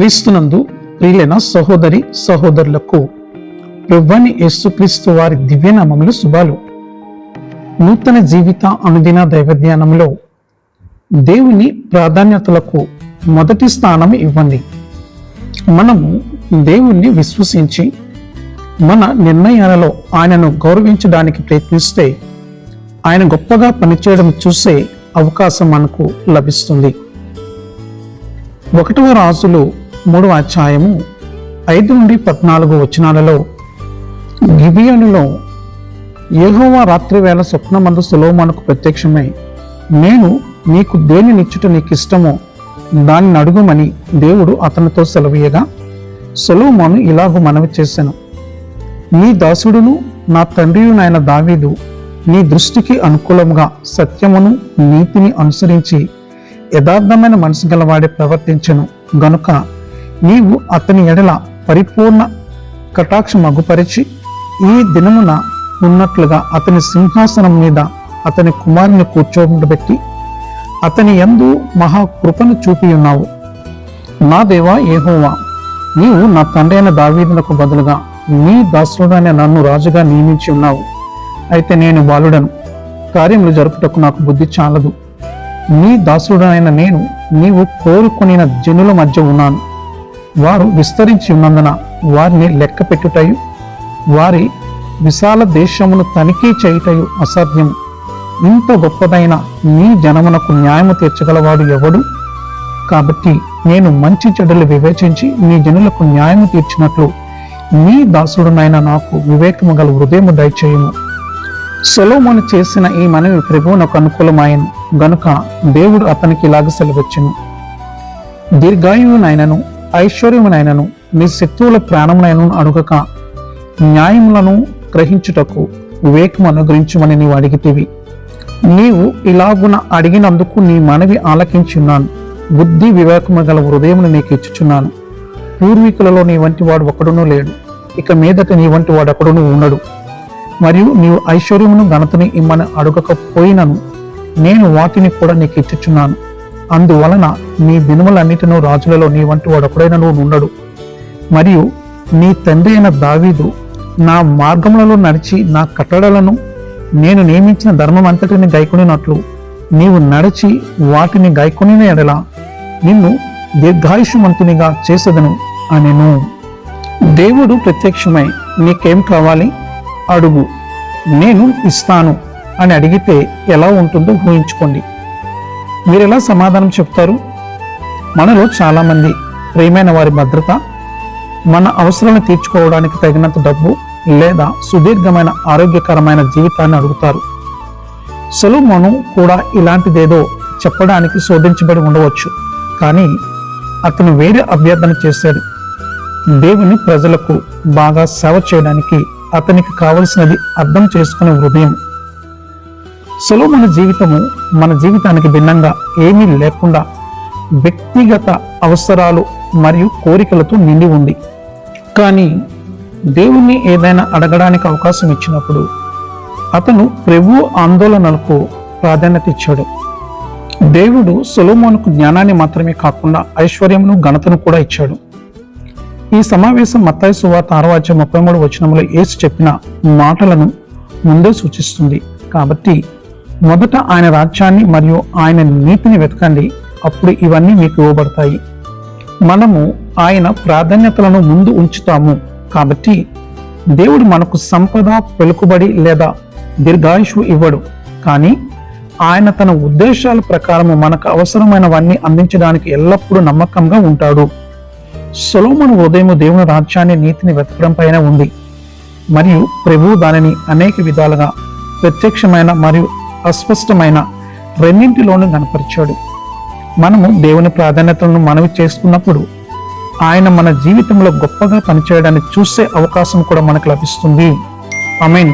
క్రీస్తునందు ప్రియులైన సహోదరి సహోదరులకు ప్రవ్వని యేసుక్రీస్తు వారి దివ్యనామములు శుభాలు. నూతన జీవిత అనుదిన దైవధ్యానంలో దేవుని ప్రాధాన్యతలకు మొదటి స్థానం ఇవ్వండి. మనము దేవుణ్ణి విశ్వసించి మన నిర్ణయాలలో ఆయనను గౌరవించడానికి ప్రయత్నిస్తే ఆయన గొప్పగా పనిచేయడం చూసే అవకాశం మనకు లభిస్తుంది. ఒకటవ రాజులు మూడవ అధ్యాయము ఐదు నుండి పద్నాలుగు వచనాలలో గిబియనులో యెహోవా రాత్రి వేళ స్వప్నమందు సులోమానుకు ప్రత్యక్షమై నేను నీకు దేనినిచ్చుట నీకు ఇష్టమో దానిని అడుగుమని దేవుడు అతనితో సెలవీయగా సొలోమాను ఇలాగూ మనవి చేశాను నీ దాసుడును నా తండ్రియునైన దావీదు నీ దృష్టికి అనుకూలముగా సత్యమును నీతిని అనుసరించి యథార్థమైన మనసు గలవాడే ప్రవర్తించను. గనుక నీవు అతని ఎడల పరిపూర్ణ కటాక్ష మగుపరిచి ఈ దినమున ఉన్నట్లుగా అతని సింహాసనం మీద అతని కుమారుని కూర్చోబెట్టి అతని ఎందు మహా కృపను చూపి ఉన్నావు. నా దేవా ఏహోవా నీవు నా తండ్రి అయిన దావీదులకు బదులుగా నీ దాసుడైన నన్ను రాజుగా నియమించి ఉన్నావు. అయితే నేను బాలుడను. కార్యములు జరుపుటకు నాకు బుద్ధి చాలదు. నీ దాసుడైన నేను నీవు కోరుకొనిన జనుల మధ్య ఉన్నాను. వారు విస్తరించి ఉన్నందున వారిని లెక్క పెట్టుటయు వారి విశాల దేశమును తనిఖీ చేయుటయు అసాధ్యం. ఇంత గొప్పదైన నీ జనమునకు న్యాయము తీర్చగలవాడు ఎవడు? కాబట్టి నేను మంచి చెడులు వివేచించి నీ జనులకు న్యాయము తీర్చినట్లు నీ దాసుడునైన నాకు వివేకము గల హృదయము దయచేయము. సొలోమోను చేసిన ఈ మనవి ప్రభువునకు అనుకూలమాయను గనుక దేవుడు అతనికి ఇలాగ సెలవచ్చును. దీర్ఘాయువునైనను ఐశ్వర్యమునైనను నీ శత్రువుల ప్రాణమునైనను అడుగక న్యాయములను గ్రహించుటకు వివేకము అనుగ్రహించమని నీవు అడిగితివి. నీవు ఇలాగున అడిగినందుకు నీ మనవి ఆలకించున్నాను. బుద్ధి వివేకము గల హృదయమును నీకు ఇచ్చుచున్నాను. పూర్వీకులలో నీ వంటి వాడు ఒకడునూ లేడు. ఇక మీదట నీ వంటి వాడు ఒకడును ఉండడు. మరియు నీవు ఐశ్వర్యమును ఘనతని ఇమ్మని అడగకపోయినను నేను వాటిని కూడా నీకు ఇచ్చుచున్నాను. అందువలన నీ దినములన్నిటినూ రాజులలో నీ వంటి వాడు ఒకడైనను ఉండడు మరియు నీ తండ్రి అయిన దావీదు నా మార్గములలో నడిచి నా కట్టడలను నేను నియమించిన ధర్మం అంతటిని గైకొనినట్లు నీవు నడిచి వాటిని గైకొనిన ఎడల నిన్ను దీర్ఘాయుషమంతునిగా చేసేదను అనెను. దేవుడు ప్రత్యక్షమై నీకేం కావాలి? అడుగు. నేను ఇస్తాను అని అడిగితే ఎలా ఉంటుందో ఊహించుకోండి. మీరు ఎలా సమాధానం చెప్తారు? మనలో చాలామంది ప్రియమైన వారి భద్రత మన అవసరాలను తీర్చుకోవడానికి తగినంత డబ్బు లేదా సుదీర్ఘమైన ఆరోగ్యకరమైన జీవితాన్ని అడుగుతారు. సొలోమోను కూడా ఇలాంటిదేదో చెప్పడానికి శోధించబడి ఉండవచ్చు. కానీ అతను వేరే అభ్యర్థన చేశాడు. దేవుని ప్రజలకు బాగా సేవ చేయడానికి అతనికి కావలసినది అర్థం చేసుకునే హృదయం. సొలోమోను జీవితము మన జీవితానికి భిన్నంగా ఏమీ లేకుండా వ్యక్తిగత అవసరాలు మరియు కోరికలతో నిండి ఉంది. కానీ దేవుణ్ణి ఏదైనా అడగడానికి అవకాశం ఇచ్చినప్పుడు అతను ప్రభు ఆందోళనలకు ప్రాధాన్యత ఇచ్చాడు. దేవుడు సొలోమోనుకు జ్ఞానాన్ని మాత్రమే కాకుండా ఐశ్వర్యమును ఘనతను కూడా ఇచ్చాడు. ఈ సమావేశం మత్తాయి సువార్త ఆరవాచ్య ముప్పై మూడు వచనంలో ఏసు చెప్పిన మాటలను ముందే సూచిస్తుంది. కాబట్టి మొదట ఆయన రాజ్యాన్ని మరియు ఆయన నీతిని వెతకండి అప్పుడు ఇవన్నీ మీకు ఇవ్వబడతాయి. మనము ఆయన ప్రాధాన్యతలను ముందు ఉంచుతాము కాబట్టి దేవుడు మనకు సంపద పెలుకుబడి లేదా దీర్ఘాయుషు ఇవ్వడు. కానీ ఆయన తన ఉద్దేశాల ప్రకారము మనకు అవసరమైనవన్నీ అందించడానికి ఎల్లప్పుడూ నమ్మకంగా ఉంటాడు. సొలోమన్ ఉదయం దేవుని రాజ్యాన్ని నీతిని వెతకడం పైన ఉంది. మరియు ప్రభువు దానిని అనేక విధాలుగా ప్రత్యక్షమైన మరియు అస్పష్టమైన రెండింటిలోనూ కనపరిచాడు. మనము దేవుని ప్రాధాన్యతలను మనవి చేసుకున్నప్పుడు ఆయన మన జీవితంలో గొప్పగా పనిచేయడాన్ని చూసే అవకాశం కూడా మనకు లభిస్తుంది. I mean